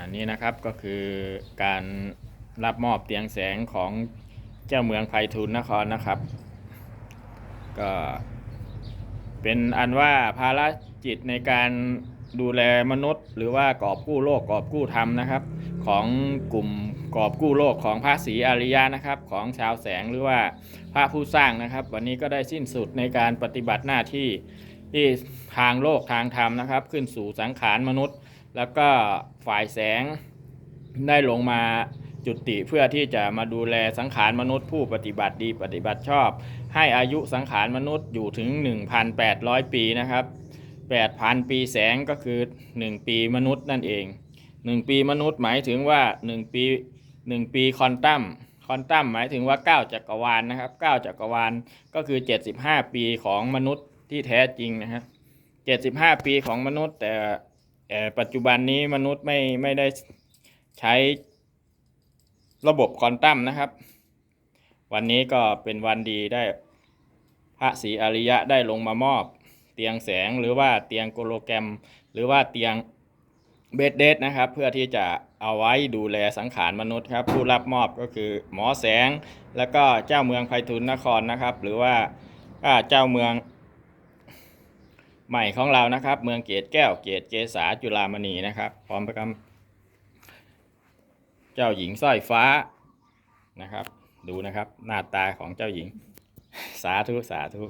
อันนี้นะครับก็คือการรับมอบเตียงแสงของเจ้าเมืองไพฑูรย์นครนะครับ ก็เป็นอันว่าภารจิตในการดูแลมนุษย์ หรือว่ากอบกู้โลกกอบกู้ธรรมนะครับ ของกลุ่มกอบกู้โลกของพระศรีอริยะนะครับ ของชาวแสงหรือว่าพระผู้สร้างนะครับ วันนี้ก็ได้สิ้นสุดในการปฏิบัติหน้าที่ ที่ทางโลกทางธรรมนะครับ ขึ้นสู่สังขารมนุษย์ แล้วก็ฝ่ายแสงได้ลงมาจุติเพื่อที่จะมาดูแลสังขารมนุษย์ผู้ปฏิบัติดีปฏิบัติชอบ ให้อายุสังขารมนุษย์อยู่ถึง 1,800 ปีนะครับ 8,000 ปีแสงก็คือ 1 ปีมนุษย์นั่นเอง 1 ปีมนุษย์หมายถึงว่า 1 ปี 1 ปีคอนตัมคอนตัมหมายถึงว่า 9 จักรวาลนะครับ 9 จักรวาลก็คือ 75 ปีของมนุษย์ ที่แท้จริงนะครับ75ปีของมนุษย์ แต่แต่ปัจจุบันนี้มนุษย์ไม่ไม่ได้ใช้ระบบควอนตัมนะครับ วันนี้ก็เป็นวันดีได้พระศรีอริยะได้ลงมามอบ เตียงแสงหรือว่าเตียงโกโลแกรม หรือว่าเตียงเบดเดสนะครับ เพื่อที่จะเอาไว้ดูแลสังขารมนุษย์ครับ ผู้รับมอบก็คือหมอแสง แล้วก็เจ้าเมืองไพฑูรย์นครนะครับ หรือว่าเจ้าเมือง ใหม่ของเรานะครับ เมืองเกตแก้วเกตเกษาจุฬามณีนะครับ พร้อมประกำเจ้าหญิงสร้อยฟ้านะครับ ดูนะครับ หน้าตาของเจ้าหญิง สาธุ สาธุ